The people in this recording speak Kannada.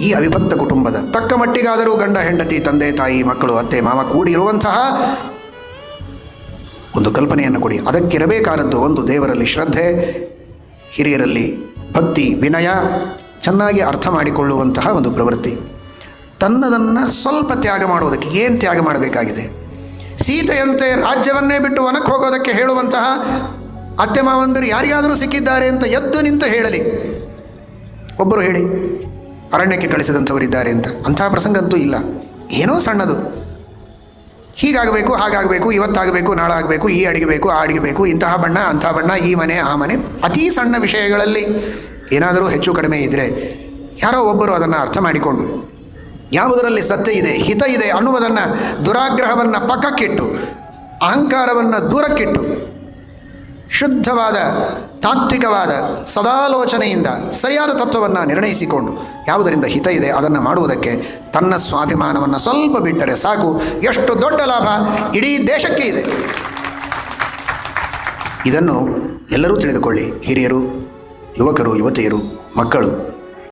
ಈ ಅವಿಭಕ್ತ ಕುಟುಂಬದ ತಕ್ಕ ಮಟ್ಟಿಗಾದರೂ ಗಂಡ, ಹೆಂಡತಿ, ತಂದೆ, ತಾಯಿ, ಮಕ್ಕಳು, ಅತ್ತೆ, ಮಾವ ಕೂಡಿರುವಂತಹ ಒಂದು ಕಲ್ಪನೆಯನ್ನು ಕೊಡಿ. ಅದಕ್ಕಿರಬೇಕಾದದ್ದು ಒಂದು ದೇವರಲ್ಲಿ ಶ್ರದ್ಧೆ, ಹಿರಿಯರಲ್ಲಿ ಭಕ್ತಿ, ವಿನಯ, ಚೆನ್ನಾಗಿ ಅರ್ಥ ಮಾಡಿಕೊಳ್ಳುವಂತಹ ಒಂದು ಪ್ರವೃತ್ತಿ. ತನ್ನದನ್ನು ಸ್ವಲ್ಪ ತ್ಯಾಗ ಮಾಡುವುದಕ್ಕೆ ಏನು ತ್ಯಾಗ ಮಾಡಬೇಕಾಗಿದೆ? ಸೀತೆಯಂತೆ ರಾಜ್ಯವನ್ನೇ ಬಿಟ್ಟು ವನಕ್ಕೆ ಹೋಗೋದಕ್ಕೆ ಹೇಳುವಂತಹ ಅತ್ತೆ, ಮಾವಂದರು ಯಾರಿಗಾದರೂ ಸಿಕ್ಕಿದ್ದಾರೆ ಅಂತ ಎದ್ದು ನಿಂತು ಹೇಳಲಿ. ಒಬ್ಬರು ಹೇಳಿ ಅರಣ್ಯಕ್ಕೆ ಕಳಿಸಿದಂಥವರಿದ್ದಾರೆ ಅಂತ. ಅಂಥ ಪ್ರಸಂಗ ಅಂತೂ ಇಲ್ಲ. ಏನೋ ಸಣ್ಣದು. ಹೀಗಾಗಬೇಕು, ಹಾಗಾಗಬೇಕು, ಇವತ್ತಾಗಬೇಕು ನಾಳೆ ಆಗಬೇಕು ಈ ಅಡಿಗೆ ಬೇಕು ಆ ಅಡಿಗೆ ಬೇಕು ಇಂತಹ ಬಣ್ಣ, ಅಂಥ ಬಣ್ಣ, ಈ ಮನೆ, ಆ ಮನೆ. ಅತೀ ಸಣ್ಣ ವಿಷಯಗಳಲ್ಲಿ ಏನಾದರೂ ಹೆಚ್ಚು ಕಡಿಮೆ ಇದ್ದರೆ ಯಾರೋ ಒಬ್ಬರು ಅದನ್ನು ಅರ್ಥ ಮಾಡಿಕೊಂಡು, ಯಾವುದರಲ್ಲಿ ಸತ್ಯ ಇದೆ, ಹಿತ ಇದೆ ಅನ್ನುವುದನ್ನು ದುರಾಗ್ರಹವನ್ನು ಪಕ್ಕಕ್ಕಿಟ್ಟು, ಅಹಂಕಾರವನ್ನು ದೂರಕ್ಕಿಟ್ಟು ಶುದ್ಧವಾದ, ತಾತ್ವಿಕವಾದ ಸದಾಲೋಚನೆಯಿಂದ ಸರಿಯಾದ ತತ್ವವನ್ನು ನಿರ್ಣಯಿಸಿಕೊಂಡು ಯಾವುದರಿಂದ ಹಿತ ಇದೆ ಅದನ್ನು ಮಾಡುವುದಕ್ಕೆ ತನ್ನ ಸ್ವಾಭಿಮಾನವನ್ನು ಸ್ವಲ್ಪ ಬಿಟ್ಟರೆ ಸಾಕು. ಎಷ್ಟು ದೊಡ್ಡ ಲಾಭ? ಇಡೀ ದೇಶಕ್ಕೆ ಇದೆ. ಇದನ್ನು ಎಲ್ಲರೂ ತಿಳಿದುಕೊಳ್ಳಿ. ಹಿರಿಯರು, ಯುವಕರು, ಯುವತಿಯರು, ಮಕ್ಕಳು